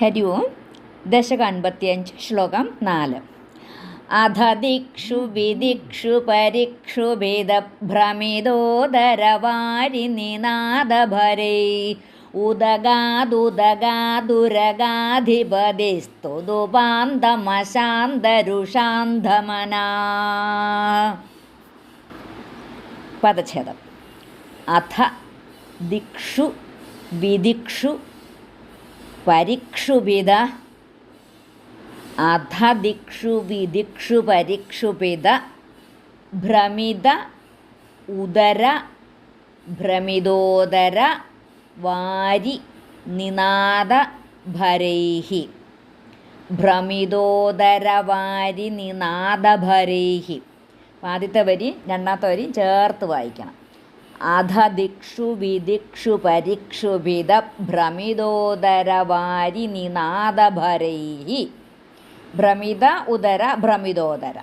ഹരി ഓം ദശക അൻപത്തിയഞ്ച് ശ്ലോകം നാല്. അധ ദിക്ഷു വിദിക്ഷു പരിക്ഷു ഭേദഭ്രമിതോദരവാരി നിനാദഭരൈ. ഉദഗാദുദഗാദുരഗാധിപതിസ്തുതുപാന്തമശാന്തരുഷാന്തമനാ. പദച്ഛേദം. അധ ദിക്ഷു വിദിക്ഷു പരിക്ഷുപിത അധ ദിക്ഷു വിദിക്ഷു പരിക്ഷുപിത ഭ്രമിത ഉദര ഭ്രമിതോദര വാരി നിനാദ ഭരൈഹി. ഭ്രമിതോദരവാരി നിനാദഭരൈഹി ആദ്യത്തെ വരി രണ്ടാമത്തെ വരി ചേർത്ത് വായിക്കണം. അധ ദിക്ഷു വിദിക്ഷു പരിക്ഷുഭിത ഭ്രമിതോദരവാരി നിനാദഭരൈഹി ഭ്രമിത ഉദര ഭ്രമിതോദര.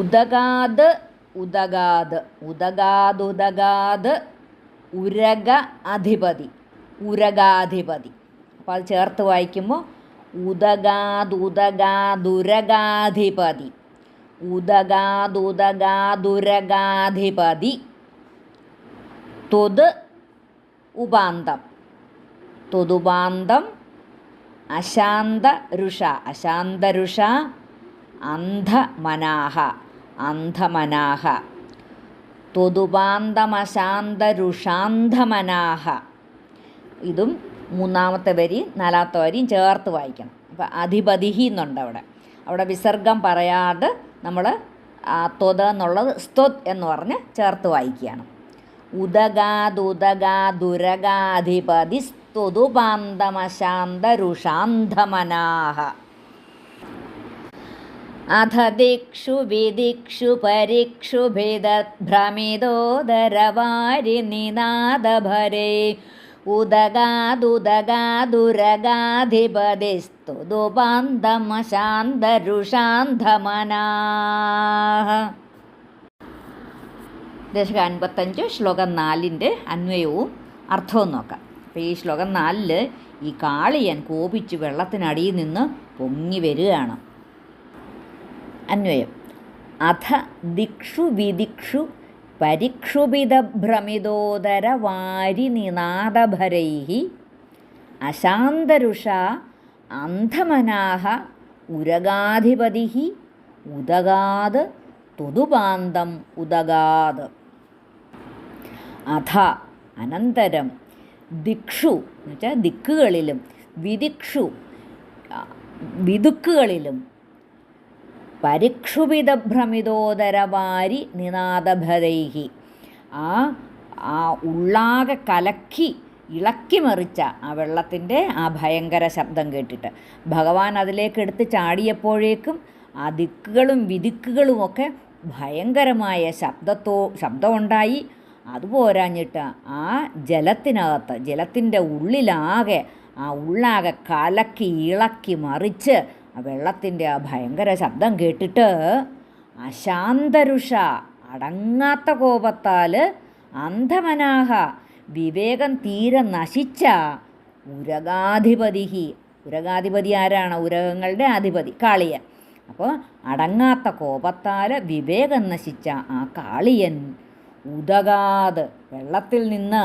ഉദഗാത് ഉദഗാത് ഉദഗാതുദഗാത് ഉരഗ അധിപതി ഉരഗാധിപതി. അപ്പോൾ അത് ചേർത്ത് വായിക്കുമ്പോൾ ഉദഗാതുദഗാതുരഗാധിപതി ഉദഗാതുദഗാതുരഗാധിപതി ത്വത് ഉപാന്തം. ത്വതുപാന്തം അശാന്ത രുഷ അശാന്തരുഷ അന്ധമനാഹ. അന്ധമനാഹ. ത്വതുപാന്തമശാന്തരുഷാന്ധമനാഹ ഇതും മൂന്നാമത്തെ വരി നാലാമത്തെ വരിയും ചേർത്ത് വായിക്കണം. അപ്പം അധിപതിഹി എന്നുണ്ട് അവിടെ. അവിടെ വിസർഗം പറയാതെ നമ്മൾ ത്വത് എന്നുള്ളത് സ്ത്വത് എന്ന് പറഞ്ഞ് ചേർത്ത് വായിക്കുകയാണ്. ഉദഗാദുദഗാദുരഗാധിപതി സ്തുതുപാന്തമശാന്തരുഷാന്തമനാഹ അധ ദിക്ഷു വിദിക്ഷു പരിക്ഷു ഭ്രമിതോദരവാരി നിനാദഭരേ ഉദഗാദുദഗാദുരഗാധിപതിസ്തുതുപാന്തമശാന്തരുഷാന്ധമനാഹ ദശക അൻപത്തഞ്ച് ശ്ലോകം നാലിന്റെ അന്വയവും അർത്ഥവും നോക്കാം. അപ്പോൾ ഈ ശ്ലോകം നാലിൽ ഈ കാളിയൻ കോപിച്ച് വെള്ളത്തിനടിയിൽ നിന്ന് പൊങ്ങി വരികയാണ്. അന്വയം. അധ ദിക്ഷു വിദിക്ഷു നിനാദഭരൈ അശാന്തരുഷ അന്ധമനാഹ ഉരഗാധിപതി ഉദഗാത് തൊതുപാന്തം ഉദഗാത്. അഥ അനന്തരം ദിക്ഷു എന്നുവെച്ചാൽ ദിക്കുകളിലും വിദിക്ഷു വിദുക്കുകളിലും പരിക്ഷുഭിതഭ്രമിതോദരവാരി നിനാദഭരൈഹി. ആ ആ ഉള്ളാകെ കലക്കി ഇളക്കി മറിച്ച ആ വെള്ളത്തിന്റെ ആ ഭയങ്കര ശബ്ദം കേട്ടിട്ട്. ഭഗവാൻ അതിലേക്ക് എടുത്ത് ചാടിയപ്പോഴേക്കും ആ ദിക്കുകളും വിദിക്കുകളുമൊക്കെ ഭയങ്കരമായ ശബ്ദത്തോ ശബ്ദമുണ്ടായി. അതുപോരാഞ്ഞിട്ട് ആ ജലത്തിനകത്ത് ജലത്തിന്റെ ഉള്ളിലാകെ ആ ഉള്ളാകെ കലക്കി ഇളക്കി മറിച്ച് ആ വെള്ളത്തിന്റെ ആ ഭയങ്കര ശബ്ദം കേട്ടിട്ട് അശാന്തരുഷ അടങ്ങാത്ത കോപത്താൽ അന്ധമനാഹ വിവേകം തീരെ നശിച്ച ഉരകാധിപതി ഉരകാധിപതി ആരാണ്? ഉരകങ്ങളുടെ അധിപതി കാളിയൻ. അപ്പോൾ അടങ്ങാത്ത കോപത്താൽ വിവേകം നശിച്ച ആ കാളിയൻ ഉദകാത്. വെള്ളത്തിൽ നിന്ന്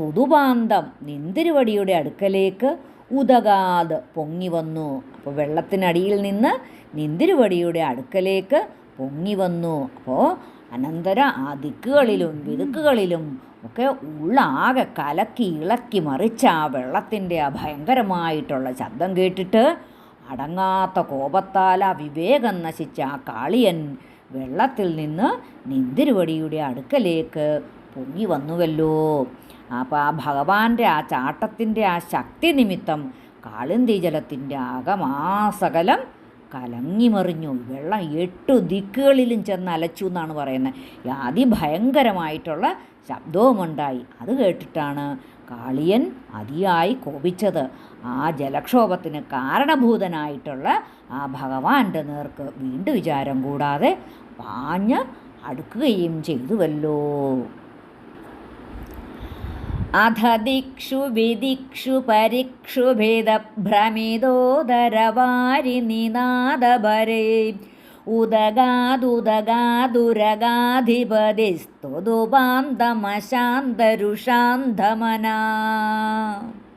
തുതുപാന്തം നിന്തിരുവടിയുടെ അടുക്കലേക്ക് ഉദകാത് പൊങ്ങി വന്നു. അപ്പോൾ വെള്ളത്തിനടിയിൽ നിന്ന് നിന്തിരുവടിയുടെ അടുക്കലേക്ക് പൊങ്ങി വന്നു. അപ്പോൾ അനന്തര ആ ദിക്കുകളിലും വിതുക്കുകളിലും ഒക്കെ ഉള്ളാകെ കലക്കി ഇളക്കി മറിച്ച ആ വെള്ളത്തിന്റെ ആ ഭയങ്കരമായിട്ടുള്ള ശബ്ദം കേട്ടിട്ട് അടങ്ങാത്ത കോപത്താൽ ആ വിവേകം നശിച്ച ആ കാളിയൻ വെള്ളത്തിൽ നിന്ന് നിന്തിരുവടിയുടെ അടുക്കലേക്ക് പൊങ്ങി വന്നുവല്ലോ. അപ്പോൾ ആ ഭഗവാന്റെ ആ ചാട്ടത്തിന്റെ ആ ശക്തി നിമിത്തം കാളിന്തി ജലത്തിന്റെ ആകമാസകലം കലങ്ങിമറിഞ്ഞു. വെള്ളം എട്ടു ദിക്കുകളിലും ചെന്ന് അലച്ചു എന്നാണ് പറയുന്നത്. അതിഭയങ്കരമായിട്ടുള്ള ശബ്ദവുമുണ്ടായി. അത് കേട്ടിട്ടാണ് കാളിയൻ അതിയായി കോപിച്ചത്. ആ ജലക്ഷോഭത്തിന് കാരണഭൂതനായിട്ടുള്ള ആ ഭഗവാന്റെ നേർക്ക് വീണ്ടും വിചാരം കൂടാതെ പാഞ്ഞ് അടുക്കുകയും ചെയ്തുവല്ലോ. അധ ദിക്ഷു വിദിക്ഷു പരിക്ഷുഭേദഭ്രമിതോദരവാരി നിനാദഭരേ ഉദഗാദുദഗാദുരഗാധിപതിസ്തുതുപാന്തമശാന്തരുഷാന്തമനാ.